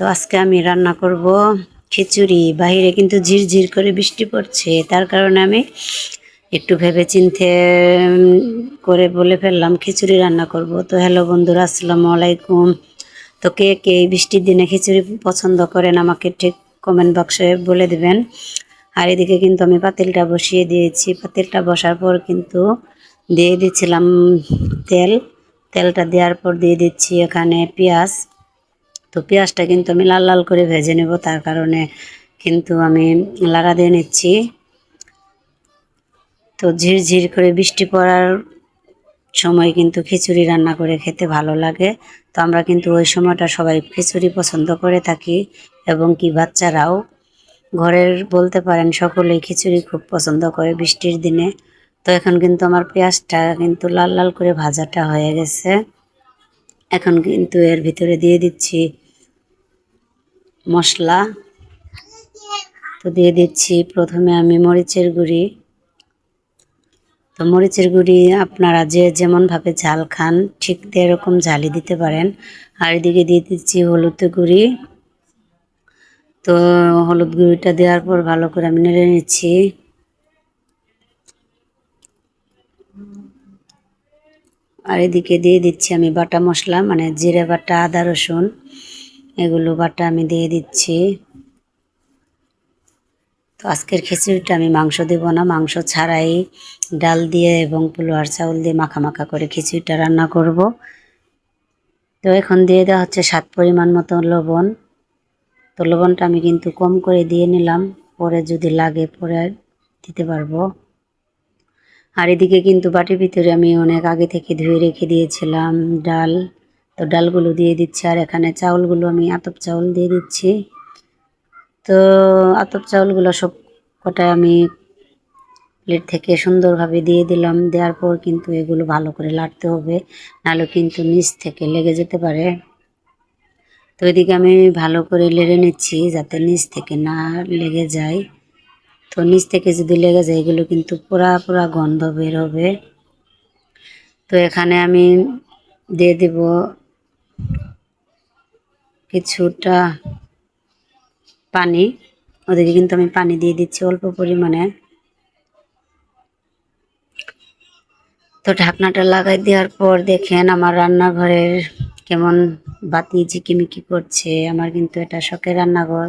তো আজকে আমি রান্না করব খিচুড়ি। বাইরে কিন্তু ঝিরঝির করে বৃষ্টি পড়ছে, তার কারণে আমি একটু ভেবে চিনতে করে বলে ফেললাম খিচুড়ি রান্না করব। তো হ্যালো বন্ধুরা, আসসালামু আলাইকুম। তো কে কে এই বৃষ্টির দিনে খিচুড়ি পছন্দ করেন আমাকে ঠিক কমেন্ট বক্সে বলে দেবেন। আর এদিকে কিন্তু আমি পাতিলটা বসিয়ে দিয়েছি। পাতিলটা বসার পর কিন্তু দিয়ে দিচ্ছিলাম তেল। তেলটা দেওয়ার পর দিয়ে দিচ্ছি এখানে পেঁয়াজ। তো পেঁয়াজটা কিন্তু আমি লাল লাল করে ভেজে নেব, তার কারণে কিন্তু আমি লাগা দিয়ে নিচ্ছি। তো ঝিরঝির করে বৃষ্টি পড়ার সময় কিন্তু খিচুড়ি রান্না করে খেতে ভালো লাগে। তো আমরা কিন্তু ওই সময়টা সবাই খিচুড়ি পছন্দ করে থাকি এবং কি বাচ্চারাও। ঘরের বলতে পারেন সকলেই খিচুড়ি খুব পছন্দ করে বৃষ্টির দিনে। তো এখন কিন্তু আমার পেঁয়াজটা কিন্তু লাল লাল করে ভাজাটা হয়ে গেছে। এখন কিন্তু এর ভিতরে দিয়ে দিচ্ছি মশলা। তো দিয়ে দিচ্ছি প্রথমে আমি মরিচের গুঁড়ি। তো মরিচের গুঁড়ি আপনারা যে যেমনভাবে ঝাল খান, ঠিক এরকম ঝালই দিতে পারেন। আর এদিকে দিয়ে দিচ্ছি হলুদ গুঁড়ি। তো হলুদ গুঁড়িটা দেওয়ার পর ভালো করে আমি নেড়ে নিচ্ছি। আর এদিকে দিয়ে দিচ্ছি আমি বাটা মশলা মানে জিরে বাটা, আদা রসুন। এগুলো বাটা আমি দিয়ে দিচ্ছি। তো আজকের খিচুড়িটা আমি মাংস দেব না, মাংস ছাড়াই ডাল দিয়ে এবং পোলোয়ার চাউল দিয়ে মাখা মাখা করে খিচুড়িটা রান্না করব। তো এখন দিয়ে দেওয়া হচ্ছে স্বাদ পরিমাণ মতো লবণ। তো লবণটা আমি কিন্তু কম করে দিয়ে নিলাম, পরে যদি লাগে পরে দিতে পারব। আর এদিকে কিন্তু বাটির ভিতরে আমি অনেক আগে থেকে ধুয়ে রেখে দিয়েছিলাম ডাল। তো ডালগুলো দিয়ে দিচ্ছি, আর এখানে চাউলগুলো আমি আতপ চাউল দিয়ে দিচ্ছি। তো আতপ চাউলগুলো সব কটাই আমি প্লেট থেকে সুন্দরভাবে দিয়ে দিলাম। দেওয়ার পর কিন্তু এগুলো ভালো করে লাড়তে হবে, নাহলে কিন্তু নিচ থেকে লেগে যেতে পারে। তো এদিকে আমি ভালো করে লেড়ে নিচ্ছি যাতে নিচ থেকে না লেগে যায়। তো নিচ থেকে যদি লেগে যায়, এগুলো কিন্তু পুরা পুরা গন্ধ বের হবে। তো এখানে আমি দিয়ে দেব কিছুটা পানি। ওদেরকে কিন্তু আমি পানি দিয়ে দিচ্ছি অল্প পরিমাণে। তো ঢাকনাটা লাগাই দেওয়ার পর দেখেন আমার রান্নাঘরের কেমন বাতি ঝিকিমিকি করছে। আমার কিন্তু এটা শখের রান্নাঘর।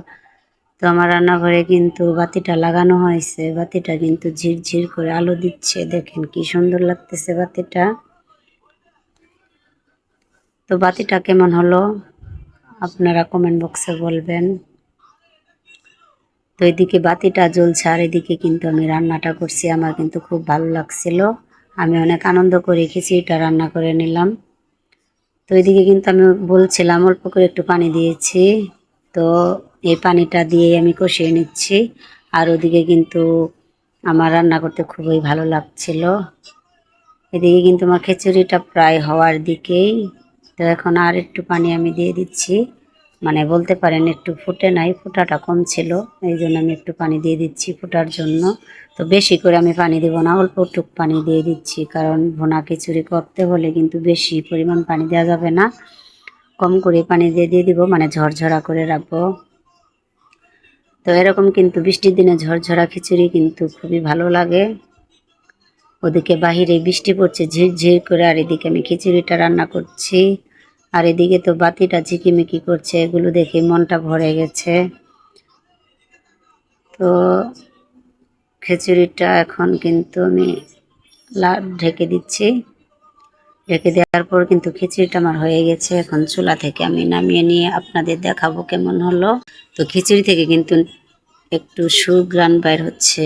তো আমার রান্নাঘরে কিন্তু বাতিটা লাগানো হয়েছে। বাতিটা কিন্তু ঝিরঝির করে আলো দিচ্ছে। দেখেন কি সুন্দর লাগতেছে বাতিটা। তো বাতিটা কেমন হলো? আপনারা কমেন্ট বক্সে বলবেন। তো এদিকে বাতিটা জ্বলছে, আর এদিকে কিন্তু আমি রান্নাটা করছি। আমার কিন্তু খুব ভালো লাগছিল। আমি অনেক আনন্দ করে খিচুড়িটা রান্না করে নিলাম। তো এদিকে কিন্তু আমি বলছিলাম, অল্প করে একটু পানি দিয়েছি। তো এই পানিটা দিয়ে আমি কষিয়ে নিচ্ছি। আর ওদিকে কিন্তু আমার রান্না করতে খুবই ভালো লাগছিল। এদিকে কিন্তু আমার খিচুড়িটা প্রায় হওয়ার দিকেই। তো এখন আর একটু পানি আমি দিয়ে দিচ্ছি। মানে বলতে পারেন একটু ফুটে নাই, ফোটাটা কম ছিল এই জন্য আমি একটু পানি দিয়ে দিচ্ছি ফোটার জন্য। তো বেশি করে আমি পানি দেবো না, অল্প টুক পানি দিয়ে দিচ্ছি, কারণ ভোনা খিচুড়ি করতে হলে কিন্তু বেশি পরিমাণ পানি দেওয়া যাবে না। কম করে পানি দিয়ে দিয়ে দিব মানে ঝরঝরা করে রাখব। তো এরকম কিন্তু বৃষ্টির দিনে ঝরঝরা খিচুড়ি কিন্তু খুবই ভালো লাগে। ওদিকে বাহিরে বৃষ্টি পড়ছে, ঝিরঝির করে, আর এদিকে আমি খিচুড়িটা রান্না করছি। আর এদিকে তো বাতিটা ঝিকিমিকি করছে, এগুলো দেখে মনটা ভরে গেছে। তো খিচুড়িটা এখন কিন্তু আমি ঢেকে দিচ্ছি। ঢেকে দেওয়ার পর কিন্তু খিচুড়িটা আমার হয়ে গেছে। এখন চুলা থেকে আমি নামিয়ে নিয়ে আপনাদের দেখাবো কেমন হলো। তো খিচুড়ি থেকে কিন্তু একটু সুগ্রান বাইর হচ্ছে।